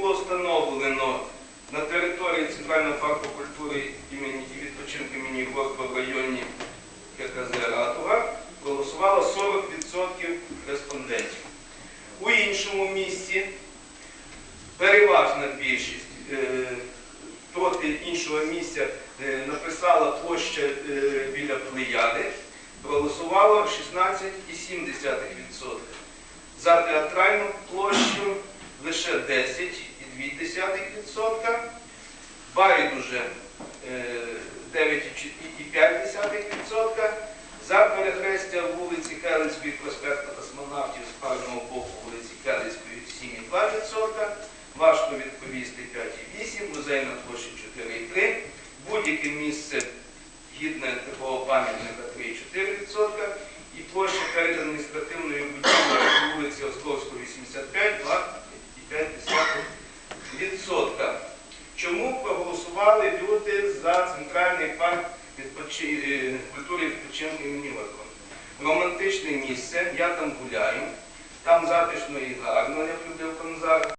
було встановлено на території Центрального парку культури імені і відпочинку імені Горького в районі ККЗ Ратуга проголосувало 40% респондентів. У іншому місці переважна більшість е, проти іншого місця е, написала площа е, біля Плеяди, проголосувало 16,7%. За театральну площу лише 10,2%. Байдуже е, 9,5%. За перехрестя вулиці Келицької проспекту космонавтів з правильного боку вулиці Келицької 7,2%. Важко відповісти 5,8%, музейна площа 4,3%. Будь-яке місце гідне такого пам'ятника 3,4%. 2,5%. Чому проголосували люди за центральний парк е, культури відпочинку імені Горького? Романтичне місце, я там гуляю, там затишно і гарно, як любив Конзар.